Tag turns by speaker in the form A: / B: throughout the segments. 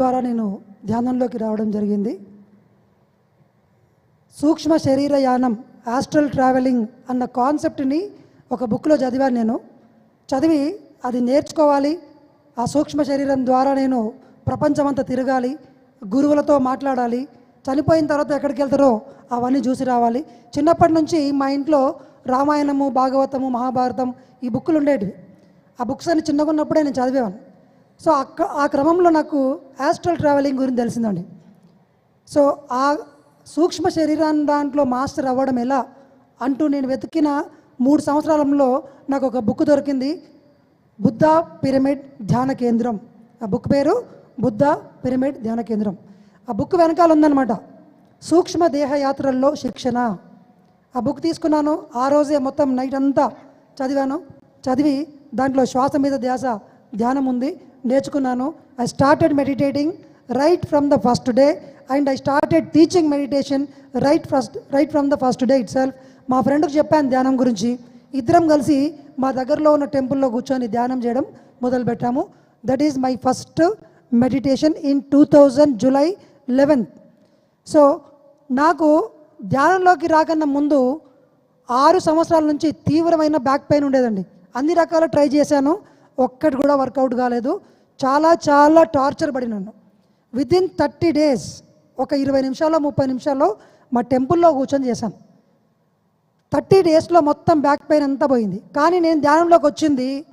A: ద్వారా నేను ధ్యానంలోకి రావడం జరిగింది. సూక్ష్మ శరీర యానం ఆస్ట్రల్ ట్రావెలింగ్ అన్న కాన్సెప్ట్ని ఒక బుక్లో చదివాను నేను. చదివి అది నేర్చుకోవాలి. ఆ సూక్ష్మ శరీరం ద్వారా నేను ప్రపంచమంతా తిరగాలి గురువులతో మాట్లాడాలి. చనిపోయిన తర్వాత ఎక్కడికి వెళ్తారో అవన్నీ చూసి రావాలి. చిన్నప్పటి నుంచి మా ఇంట్లో రామాయణము భాగవతము మహాభారతం ఈ బుక్కులు ఉండేటివి. ఆ బుక్స్ అన్ని చిన్నగా ఉన్నప్పుడే నేను చదివేవాను సో అక్క ఆ క్రమంలో నాకు యాస్ట్రల్ ట్రావెలింగ్ గురించి తెలిసిందండి. సో ఆ సూక్ష్మ శరీరాన్ని దాంట్లో మాస్టర్ అవ్వడం ఎలా అంటూ నేను వెతికిన మూడు సంవత్సరాలలో నాకు ఒక బుక్ దొరికింది. బుద్ధ పిరమిడ్ ధ్యాన కేంద్రం. ఆ బుక్ పేరు బుద్ధ పిరమిడ్ ధ్యాన కేంద్రం. ఆ బుక్ వెనకాల ఉందన్నమాట. సూక్ష్మ దేహయాత్రల్లో శిక్షణ. ఆ బుక్ తీసుకున్నాను. ఆ రోజే మొత్తం నైట్ అంతా చదివాను. చదివి దాంట్లో శ్వాస మీద ధ్యాస ధ్యానం ఉంది. నేర్చుకున్నాను. I started meditating right from the first day and I started teaching meditation right first right from the first day itself మా ఫ్రెండ్కి చెప్పాను ధ్యానం గురించి. ఇద్దరం కలిసి మా దగ్గరలో ఉన్న టెంపుల్లో కూర్చొని ధ్యానం చేయడం మొదలుపెట్టాము. That is my first meditation in two thousand July eleventh so నాకు ధ్యానంలోకి రాకన్నా ముందు ఆరు సంవత్సరాల నుంచి తీవ్రమైన బ్యాక్ పెయిన్ ఉండేదండి. అన్ని రకాల ట్రై చేశాను. ఒక్కటి కూడా వర్కౌట్ కాలేదు. చాలా చాలా టార్చర్ పడినాను విత్ ఇన్ థర్టీ డేస్ ఒక ఇరవై నిమిషాల్లో ముప్పై నిమిషాల్లో మా టెంపుల్లో కూర్చొని చేశాను. థర్టీ డేస్లో మొత్తం బ్యాక్ పెయిన్ అంతా పోయింది. కానీ నేను ధ్యానంలోకి వచ్చింది.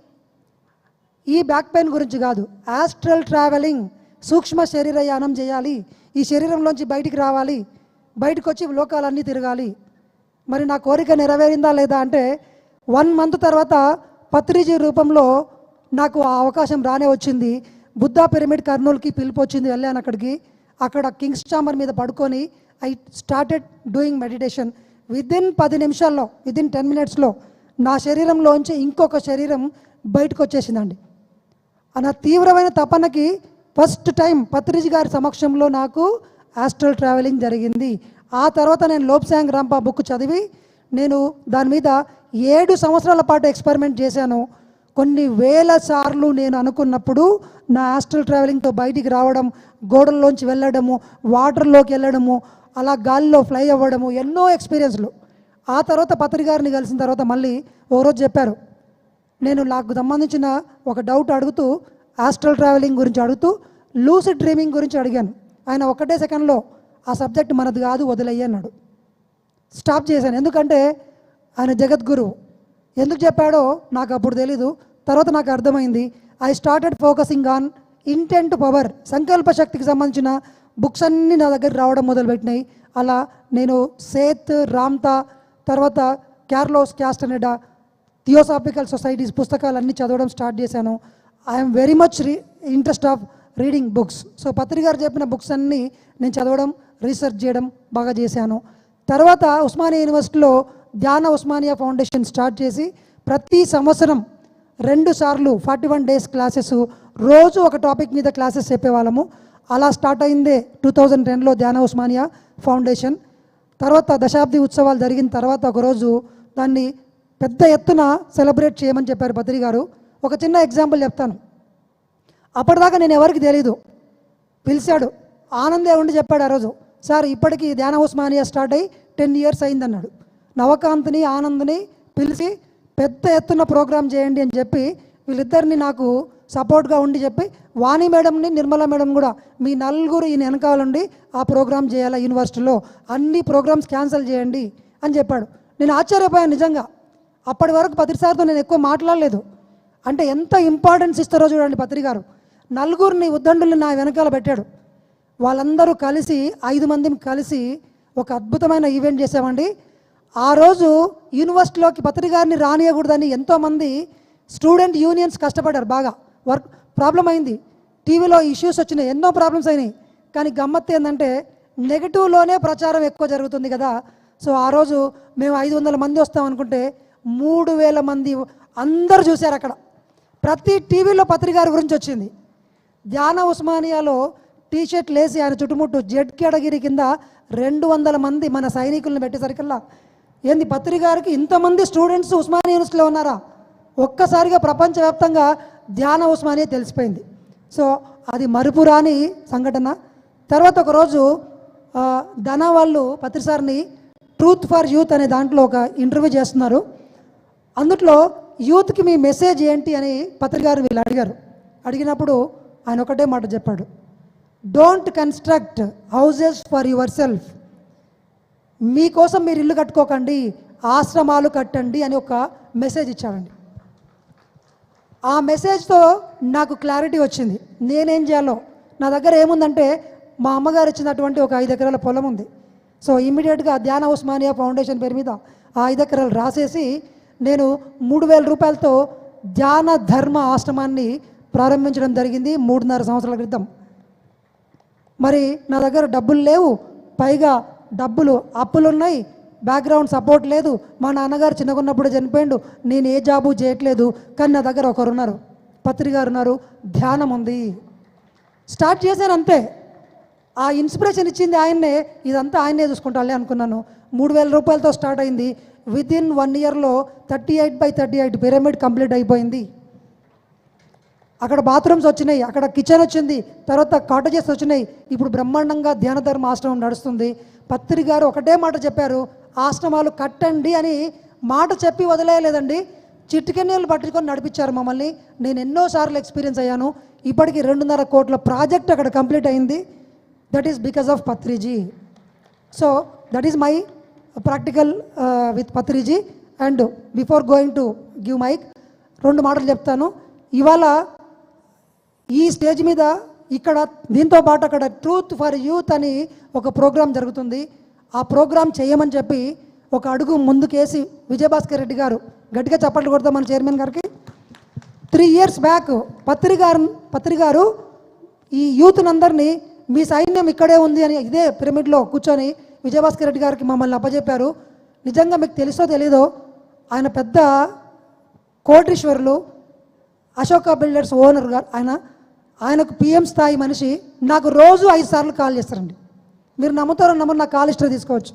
A: ఈ బ్యాక్ పెయిన్ గురించి కాదు. ఆస్ట్రల్ ట్రావెలింగ్ సూక్ష్మ శరీర యానం చేయాలి. ఈ శరీరంలోంచి బయటికి రావాలి. బయటకు వచ్చి లోకాలన్నీ తిరగాలి. మరి నా కోరిక నెరవేరిందా లేదా అంటే వన్ మంత్ తర్వాత పత్రిజీ రూపంలో నాకు ఆ అవకాశం రానే వచ్చింది. బుద్ధా పిరమిడ్ కర్నూలుకి పిలుపు వచ్చింది. వెళ్ళాను అక్కడికి. అక్కడ కింగ్స్ చాంబర్ మీద పడుకొని I started doing meditation. Within పది నిమిషాల్లో విదిన్ టెన్ మినిట్స్లో నా శరీరంలోంచి ఇంకొక శరీరం బయటకు వచ్చేసిందండి. ఆ నా తీవ్రమైన తపనకి ఫస్ట్ టైం పత్రిజి గారి సమక్షంలో నాకు ఆస్ట్రల్ ట్రావెలింగ్ జరిగింది. ఆ తర్వాత నేను లోప్సాంగ్ రాంపా బుక్ చదివి నేను దాని మీద ఏడు సంవత్సరాల పాటు ఎక్స్పెరిమెంట్ చేశాను. కొన్ని వేల సార్లు నేను అనుకున్నప్పుడు నా ఆస్ట్రల్ ట్రావెలింగ్తో బయటికి రావడం గోడల్లోంచి వెళ్ళడము వాటర్లోకి వెళ్ళడము అలా గాలిలో ఫ్లై అవ్వడము ఎన్నో ఎక్స్పీరియన్స్లు ఆ తర్వాత పత్రికారిని కలిసిన తర్వాత మళ్ళీ ఓ రోజు చెప్పారు. నేను నాకు సంబంధించిన ఒక డౌట్ అడుగుతూ ఆస్ట్రల్ ట్రావెలింగ్ గురించి అడుగుతూ లూసిడ్ డ్రీమింగ్ గురించి అడిగాను. ఆయన ఒకటే సెకండ్లో ఆ సబ్జెక్ట్ మనది కాదు వదిలేయ్యన్నాడు స్టాప్ చేశాను. ఎందుకంటే ఆయన జగద్గురు ఎందుకు చెప్పాడో నాకు అప్పుడు తెలీదు. తర్వాత నాకు అర్థమైంది. I started focusing on intent power సంకల్ప శక్తికి సంబంధించిన బుక్స్ అన్నీ నా దగ్గర రావడం మొదలుపెట్టినాయి. అలా నేను సేత్ రామ్తా తర్వాత క్యార్లోస్ క్యాస్టనెడా థియోసాఫికల్ సొసైటీస్ పుస్తకాలు అన్నీ చదవడం స్టార్ట్ చేశాను. I'm very much re interest of reading books so Patri గారు చెప్పిన బుక్స్ అన్నీ నేను చదవడం రీసెర్చ్ చేయడం బాగా చేశాను. తర్వాత ఉస్మానియా యూనివర్సిటీలో ధ్యాన ఉస్మానియా ఫౌండేషన్ స్టార్ట్ చేసి ప్రతి సంవత్సరం రెండు సార్లు ఫార్టీ వన్ డేస్ క్లాసెస్ రోజు ఒక టాపిక్ మీద క్లాసెస్ చెప్పేవాళ్ళము. అలా స్టార్ట్ అయిందే టూ థౌజండ్ టెన్లో ధ్యాన ఉస్మానియా ఫౌండేషన్. తర్వాత దశాబ్ది ఉత్సవాలు జరిగిన తర్వాత ఒకరోజు దాన్ని పెద్ద ఎత్తున సెలబ్రేట్ చేయమని చెప్పారు పత్రి గారు. ఒక చిన్న ఎగ్జాంపుల్ చెప్తాను. అప్పటిదాకా నేను ఎవరికి తెలీదు. పిలిచాడు. ఆనందే ఉండి చెప్పాడు ఆ రోజు. సార్ ఇప్పటికీ ధ్యాన ఉస్మానియా స్టార్ట్ అయ్యి టెన్ ఇయర్స్ అయిందన్నాడు. నవకాంత్ని ఆనంద్ని పిలిచి పెద్ద ఎత్తున ప్రోగ్రాం చేయండి అని చెప్పి వీళ్ళిద్దరిని నాకు సపోర్ట్గా ఉండి చెప్పి వాణి మేడంని నిర్మల మేడం కూడా మీ నలుగురు ఈయన వెనకాలండి ఆ ప్రోగ్రాం చేయాలా యూనివర్సిటీలో? అన్ని ప్రోగ్రామ్స్ క్యాన్సిల్ చేయండి అని చెప్పాడు. నేను ఆశ్చర్యపోయాను నిజంగా. అప్పటి వరకు పత్రిసారితో నేను ఎక్కువ మాట్లాడలేదు. అంటే ఎంత ఇంపార్టెన్స్ ఇస్తారో చూడండి పత్రి గారు. నలుగురిని ఉద్దండుల్ని నా వెనకాల పెట్టాడు. వాళ్ళందరూ కలిసి ఐదు మంది కలిసి ఒక అద్భుతమైన ఈవెంట్ చేసామండి ఆ రోజు యూనివర్సిటీలోకి పత్రిక గారిని రానియకూడదని ఎంతోమంది స్టూడెంట్ యూనియన్స్ కష్టపడ్డారు బాగా. వర్క్ ప్రాబ్లం అయింది. టీవీలో ఇష్యూస్ వచ్చినాయి. ఎన్నో ప్రాబ్లమ్స్ అయినాయి. కానీ గమ్మత్తు ఏంటంటే నెగిటివ్లోనే ప్రచారం ఎక్కువ జరుగుతుంది కదా. సో ఆ రోజు మేము ఐదు వందల మంది వస్తాం అనుకుంటే మూడు వేల మంది అందరూ చూశారు అక్కడ. ప్రతి టీవీలో పత్రికారి గురించి వచ్చింది. ధ్యాన ఉస్మానియాలో టీ షర్ట్ లేసి ఆయన చుట్టుముట్టు జెడ్ కేటగిరీ కింద రెండు వందల మంది మన సైనికులను పెట్టేసరికల్లా ఏంది పత్రిక గారికి ఇంతమంది స్టూడెంట్స్ ఉస్మానియా యూనివర్సిటీలో ఉన్నారా? ఒక్కసారిగా ప్రపంచవ్యాప్తంగా ధ్యాన ఉస్మానియా తెలిసిపోయింది. సో అది మరుపురాని సంఘటన. తర్వాత ఒకరోజు ధన వాళ్ళు పత్రిసారిని ట్రూత్ ఫర్ యూత్ అనే దాంట్లో ఒక ఇంటర్వ్యూ చేస్తున్నారు. అందుట్లో యూత్కి మీ మెసేజ్ ఏంటి అని పత్రికారు వీళ్ళు అడిగారు. అడిగినప్పుడు ఆయన ఒకటే మాట చెప్పాడు. Don't construct houses for yourself మీకోసం మీరు ఇల్లు కట్టుకోకండి ఆశ్రమాలు కట్టండి అని ఒక మెసేజ్ ఇచ్చాడండి. ఆ మెసేజ్తో నాకు క్లారిటీ వచ్చింది. నేనేం చేయాలో? నా దగ్గర ఏముందంటే మా అమ్మగారు ఇచ్చినటువంటి ఒక ఐదు ఎకరాల పొలం ఉంది. సో ఇమ్మీడియట్గా ధ్యాన ఉస్మానియా ఫౌండేషన్ పేరు మీద ఆ ఐదు ఎకరాలు రాసేసి నేను మూడు వేల రూపాయలతో ధ్యాన ధర్మ ఆశ్రమాన్ని ప్రారంభించడం జరిగింది మూడున్నర సంవత్సరాల క్రితం. మరి నా దగ్గర డబ్బులు లేవు పైగా డబ్బులు అప్పులు ఉన్నాయి బ్యాక్గ్రౌండ్ సపోర్ట్ లేదు. మా నాన్నగారు చిన్నగున్నప్పుడు చనిపోయిండు. నేను ఏ జాబు చేయట్లేదు. కానీ నా దగ్గర ఒకరున్నారు. పత్రికారు ఉన్నారు ధ్యానం ఉంది స్టార్ట్ చేశాను అంతే. ఆ ఇన్స్పిరేషన్ ఇచ్చింది ఆయన్నే. ఇదంతా ఆయనే చూసుకుంటాలే అనుకున్నాను. మూడు వేల రూపాయలతో స్టార్ట్ అయింది. విత్ ఇన్ వన్ ఇయర్లో thirty eight by thirty eight pyramid complete అయిపోయింది. అక్కడ బాత్రూమ్స్ వచ్చినాయి అక్కడ కిచెన్ వచ్చింది తర్వాత కాటేజెస్ వచ్చినాయి. ఇప్పుడు బ్రహ్మాండంగా ధ్యాన ధర్మ ఆశ్రమం నడుస్తుంది. పత్రి గారు ఒకటే మాట చెప్పారు ఆశ్రమాలు కట్టండి అని మాట చెప్పి వదిలేయలేదండి. చిటికెన్నీళ్ళు పట్టుకొని నడిపించారు మమ్మల్ని. నేను ఎన్నోసార్లు ఎక్స్పీరియన్స్ అయ్యాను. ఇప్పటికి రెండున్నర కోట్ల ప్రాజెక్ట్ అక్కడ కంప్లీట్ అయింది. That is because of Patriji. So that is my practical with Patriji. And before going to give mike రెండు మాటలు చెప్తాను. ఇవాళ ఈ స్టేజ్ మీద ఇక్కడ దీంతో పాటు అక్కడ ట్రూత్ ఫర్ యూత్ అని ఒక ప్రోగ్రాం జరుగుతుంది. ఆ ప్రోగ్రాం చేయమని చెప్పి ఒక అడుగు ముందుకేసి విజయభాస్కర్ రెడ్డి గారు గట్టిగా చప్పట్లు కొడతాం మన చైర్మన్ గారికి. త్రీ ఇయర్స్ బ్యాక్ పత్రి గారు గారు ఈ యూత్నందరినీ మీ సైన్యం ఇక్కడే ఉంది అని ఇదే పిరమిడ్లో కూర్చొని విజయభాస్కర్ రెడ్డి గారికి మమ్మల్ని అప్పజెప్పారు. నిజంగా మీకు తెలుసో తెలీదో ఆయన పెద్ద కోటీశ్వరులు అశోక బిల్డర్స్ ఓనర్ గారు ఆయన ఆయనకు పిఎం స్థాయి మనిషి నాకు రోజు ఐదు సార్లు కాల్ చేస్తారండి. మీరు నమ్ముతారో నమ్మరు నా కాల్ హిస్టరీ తీసుకోవచ్చు.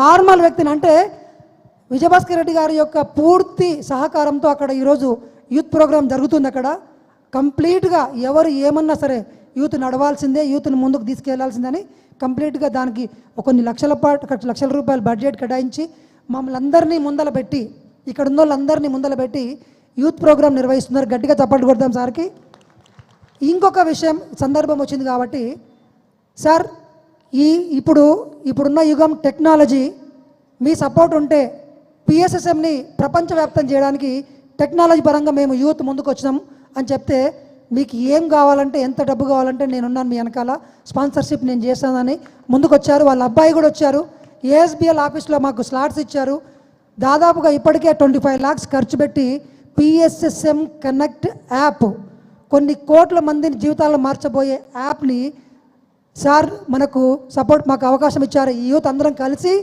A: నార్మల్ వ్యక్తిని అంటే విజయభాస్కర్ రెడ్డి గారి యొక్క పూర్తి సహకారంతో అక్కడ ఈరోజు యూత్ ప్రోగ్రాం జరుగుతుంది అక్కడ. కంప్లీట్గా ఎవరు ఏమన్నా సరే యూత్ నడవాల్సిందే యూత్ని ముందుకు తీసుకెళ్ళాల్సిందని కంప్లీట్గా దానికి ఒక కొన్ని లక్షల పాటు లక్షల రూపాయల బడ్జెట్ కేటాయించి మమ్మల్ని అందరినీ ముందల పెట్టి ఇక్కడ ఉన్న వాళ్ళందరినీ ముందల పెట్టి యూత్ ప్రోగ్రాం నిర్వహిస్తున్నారు. గట్టిగా చప్పట్లు కొడదాం సార్కి. ఇంకొక విషయం సందర్భం వచ్చింది కాబట్టి సార్ ఈ ఇప్పుడు ఇప్పుడున్న యుగం టెక్నాలజీ మీ సపోర్ట్ ఉంటే పిఎస్ఎస్ఎంని ప్రపంచవ్యాప్తం చేయడానికి టెక్నాలజీ పరంగా మేము యూత్ ముందుకు వచ్చినాం అని చెప్తే మీకు ఏం కావాలంటే ఎంత డబ్బు కావాలంటే నేనున్నాను మీ వెనకాల స్పాన్సర్షిప్ నేను చేస్తానని ముందుకు వచ్చారు వాళ్ళ అబ్బాయి కూడా వచ్చారు. ఏఎస్బిఎల్ ఆఫీస్లో మాకు స్లాట్స్ ఇచ్చారు. దాదాపుగా ఇప్పటికే ట్వంటీ ఫైవ్ ల్యాక్స్ ఖర్చు పెట్టి పిఎస్ఎస్ఎం కనెక్ట్ యాప్ కొన్ని కోట్ల మందిని జీవితాలను మార్చబోయే యాప్ని సార్ మనకు సపోర్ట్ మాకు అవకాశం ఇచ్చారు. ఈ యూత్ అందరం కలిసి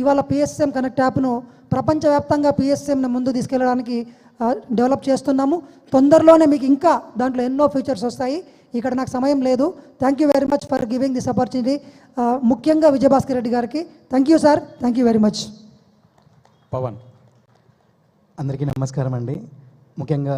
A: ఇవాళ పిఎస్ఎం కనెక్ట్ యాప్ను ప్రపంచవ్యాప్తంగా పిఎస్ఎంను ముందు తీసుకెళ్ళడానికి డెవలప్ చేస్తున్నాము. తొందరలోనే మీకు ఇంకా దాంట్లో ఎన్నో ఫీచర్స్ వస్తాయి. ఇక్కడ నాకు సమయం లేదు. Thank you very much for giving this opportunity ముఖ్యంగా విజయభాస్కర్ రెడ్డి గారికి thank you sir thank you very much
B: Pavan.
C: అందరికీ నమస్కారం అండి. ముఖ్యంగా